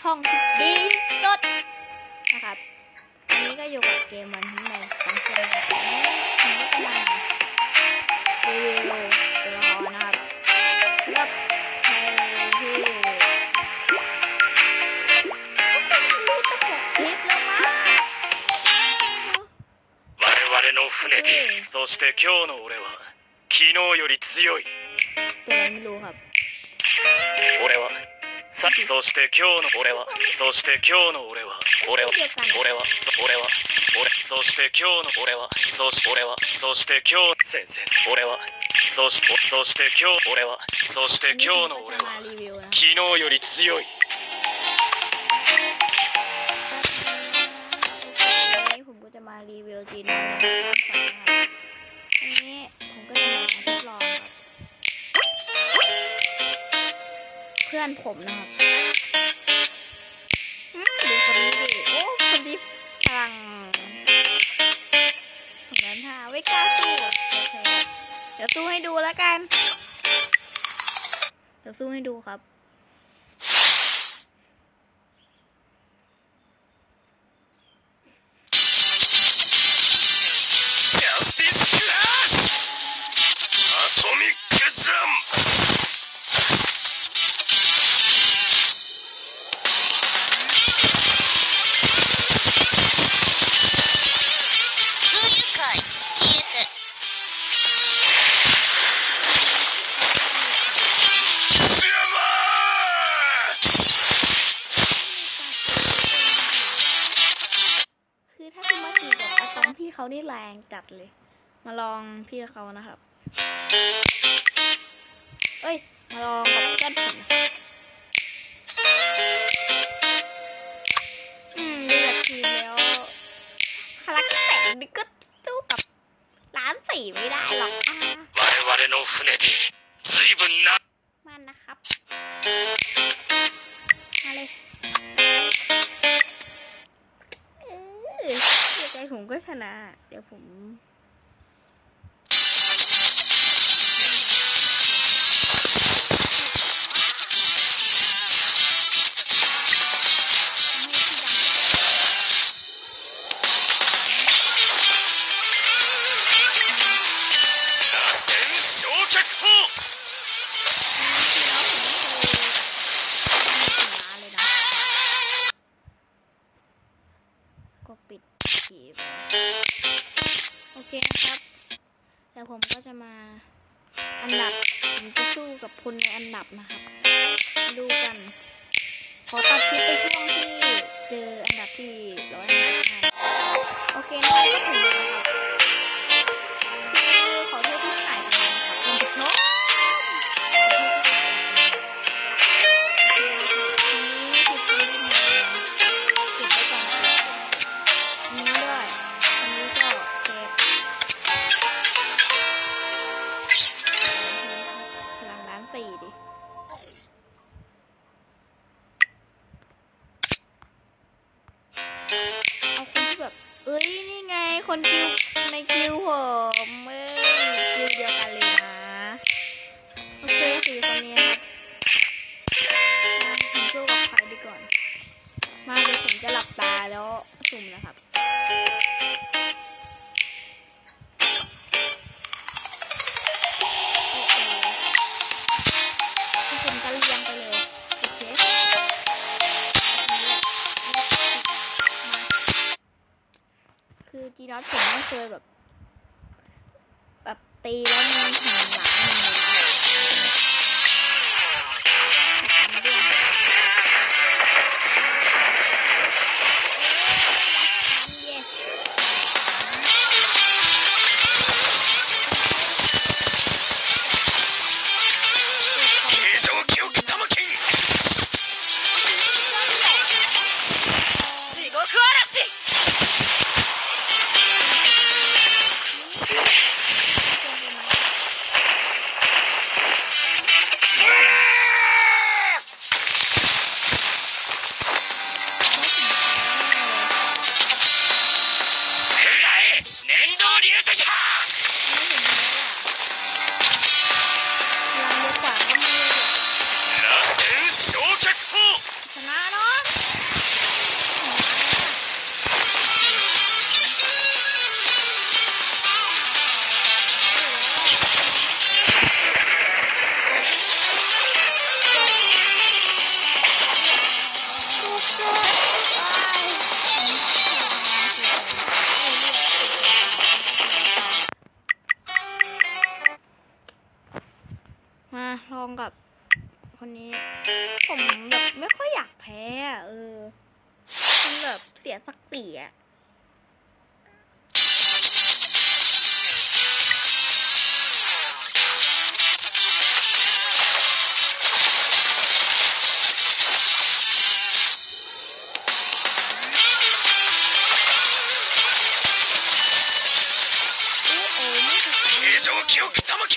ช่องที่ดีสุดนะครับอันนี้ก็อยู่กับเกมวันที่ในของเกมแบบนี้ผมก็จะมารีวิวตัวละครนะครับสำหรับใครที่ไม่ต้องบอกคลิปแล้วมั้ง 我々の船でそして今日の俺は昨日より強い ตัวอะไรไม่รู้ครับ 俺は さそして今日の俺はそして今日の俺は俺は俺はそ俺は俺そして今日の俺はそし俺はそして今日先生俺はそしそして今日俺はそして今日の俺は มารีวิวนะ 昨日より強い วันนี้ผมก็จะมารีวิวจีน เพื่อนผมนะครับดูคนนี้ดิ โอ้คนนี้พลังเหมือนท่าไว้กล้าตู้โอเคเดี๋ยวสู้ให้ดูแล้วกัน เดี๋ยวสู้ให้ดูครับ มาลองพี่เขานะครับ เอ้ย มาลองกับเพื่อนผมอืมดูแบบทีแล้วพลังแสงนี่ก็สู้กับล้านสี่ไม่ได้หรอกอะมันนะครับ มาเลยเออใจผมก็ชนะ เดี๋ยวผม คนในอันดับนะครับ ดูกัน ขอตัดคลิปไปช่วงที่ คนกิวในกิวผม ผมไม่เคยแบบแบบ คนนี้ ผมแบบไม่ค่อยอยากแพ้อะเออมันแบบเสียศักดิ์ศรีอะ โอ้โอ้ไม่ถูกใจ 形状記憶玉金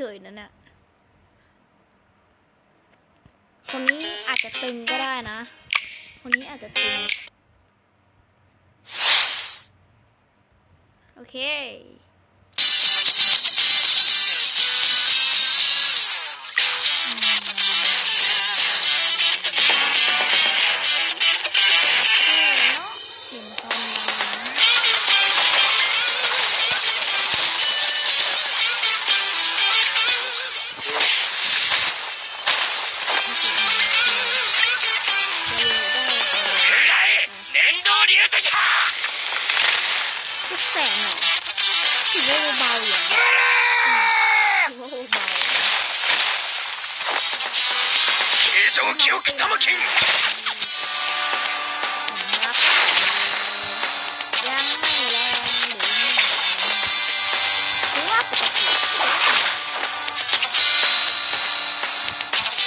เฉยๆนั่นน่ะคนนี้อาจจะตึงก็ได้นะ คนนี้อาจจะตึง โอเค ถือว่าเบาๆอย่างนี้ถือว่าเบา 形状記憶玉金ๆรับยังไม่แรงหรือไม่หรือว่าปกติ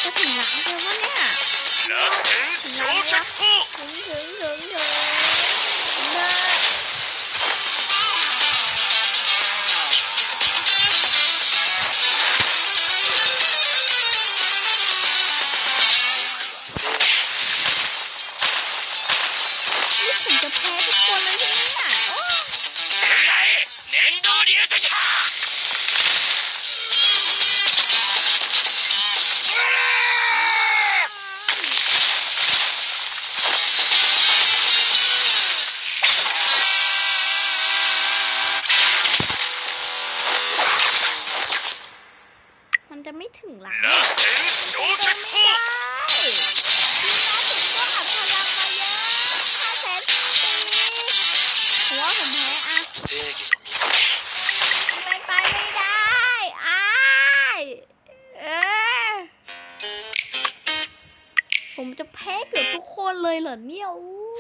จะถึงล้านเลยวะเนี่ย 楽天焼却砲 ถึง แพ้ทุกคนเลยใช่ไหเนี่ยโอ้มันจะไม่ถึงหลัง ผมจะแพ้เกือบทุกคนเลยเหรอเนี่ยอู้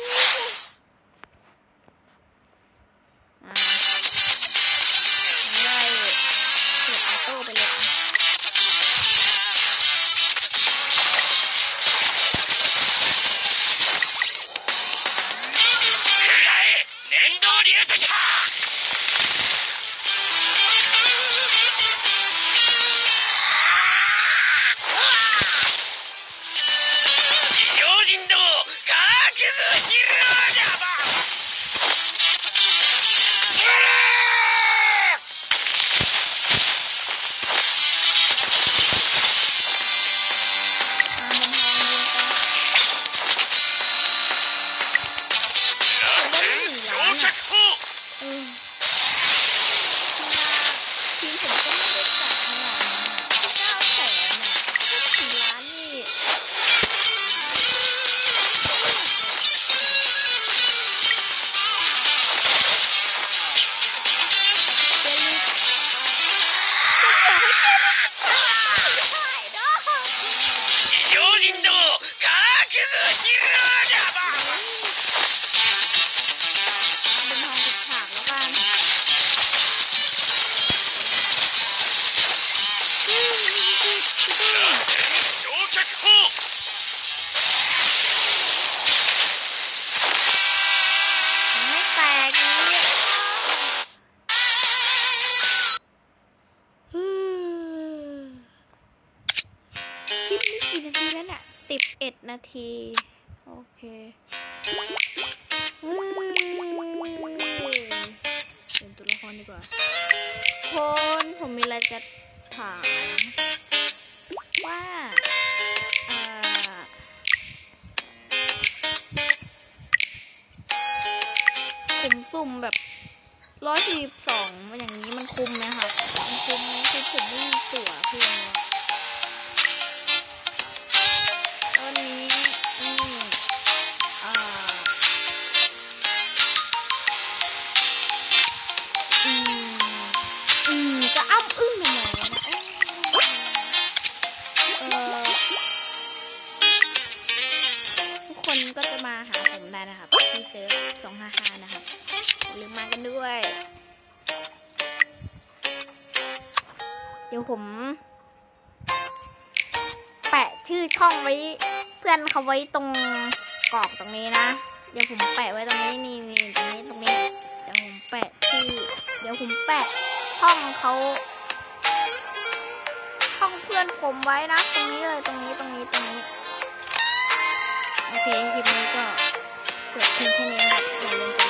着砲、うん。 นาที โอเคเป็นตัวละครดีกว่า คนผมมีอะไรจะถาม ว่าอ่าผมสุ่มแบบร้อยสี่สิบสองอย่างนี้มันคุ้มไหมคะมันคุ้มไหมคือผมไม่มีตั๋วเพื่อน ผม แปะชื่อช่องไว้ เพื่อนเขาไว้ตรงกรอบตรงนี้นะ เดี๋ยวผมแปะไว้ตรงนี้นี่นี่ตรงนี้ตรงนี้ เดี๋ยวผมแปะชื่อเดี๋ยวผมแปะช่องเขาช่องเพื่อนผมไว้นะ ตรงนี้เลยตรงนี้ตรงนี้ตรงนี้ โอเคคลิปนี้ก็จบเพียงแค่นี้นะครับอย่าลืมก